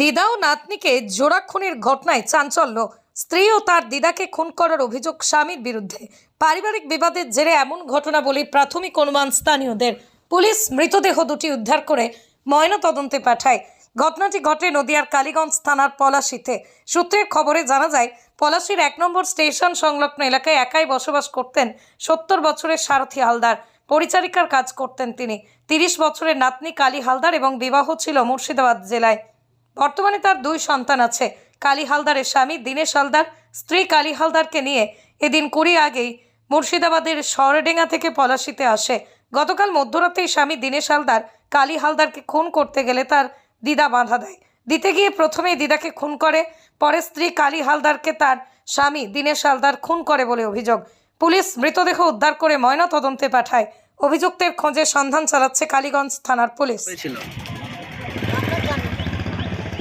দিদা ও নাতনিকে জোড়া খুনের ঘটনায় চাঞ্চল্য। স্ত্রী ও তার দিদাকে খুন করার অভিযোগ স্বামীর বিরুদ্ধে। পারিবারিক বিবাদের জেরে এমন ঘটনা বলে প্রাথমিক অনুমান স্থানীয়দের। পুলিশ মৃতদেহ দুটি উদ্ধার করে ময়না তদন্তে পাঠায়। ঘটনাটি ঘটে নদিয়ার কালীগঞ্জ থানার পলাশিতে। সূত্রের খবরে জানা যায়, পলাশির এক নম্বর স্টেশন সংলগ্ন এলাকায় একাই বসবাস করতেন সত্তর বছরের সারথী হালদার। পরিচারিকার কাজ করতেন তিনি। তিরিশ বছরের নাতনি কালী হালদার এবং বিবাহ ছিল মুর্শিদাবাদ জেলায়। বর্তমানে তার দুই সন্তান আছে, কালী হালদারের স্বামী দীনেশ হালদার। স্ত্রী কালী হালদারকে নিয়ে এদিন কুড়ি আগেই মুর্শিদাবাদের সরডেঙ্গা থেকে পলাশিতে আসে। গতকাল মধ্যরাতেই স্বামী দীনেশ হালদার কালী হালদারকে খুন করতে গেলে তার দিদা বাধা দেয়। দিতে গিয়ে প্রথমেই দিদাকে খুন করে, পরে স্ত্রী কালী হালদারকে তার স্বামী দীনেশ হালদার খুন করে বলে অভিযোগ। পুলিশ মৃতদেহ উদ্ধার করে ময়না তদন্তে পাঠায়। অভিযুক্তের খোঁজে সন্ধান চালাচ্ছে কালীগঞ্জ থানার পুলিশ।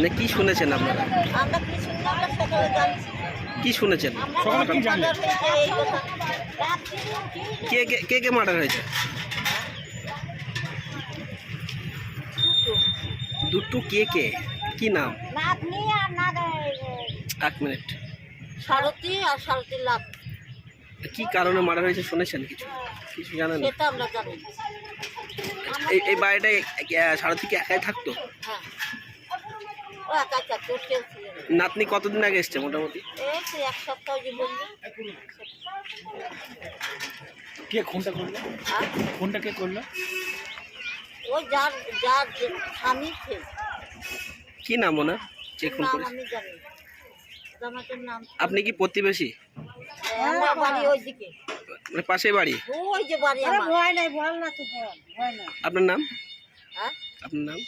মানে কি শুনেছেন আপনারা? আমরা কি শুনলাম? আমরা সকালে জানছি। কি শুনেছেন? কি জানলেন কে কে কে কে মার্ডার হয়েছে? দুটো কে কে? কি নাম? না এক মিনিট। সারথি আর লাভ। কি কারণে মারা হয়েছে শুনেছেন কিছু? কিছু জানেন? এই বাড়িটায় সারথী কি একাই থাকতো? হ্যাঁ। নাতনি কতদিন আগে এসছে মোটামুটি? এই তো এক সপ্তাহ কে খুনটা করল? আর? খুনটা কে করল? ওই যার যার যে স্বামী কি নাম ওনার? যে খুন নাম করেছে? আমি জানি জামাতের নাম। আপনি কি প্রতিবেশী? আমার বাড়ি ওইদিকে। মানে পাশে বাড়ি? ওই যে বাড়ি আমার। ভয় নাই ভয় না তো ভয় ভয় না। আপনার নাম? হ্যাঁ? আপনার নাম?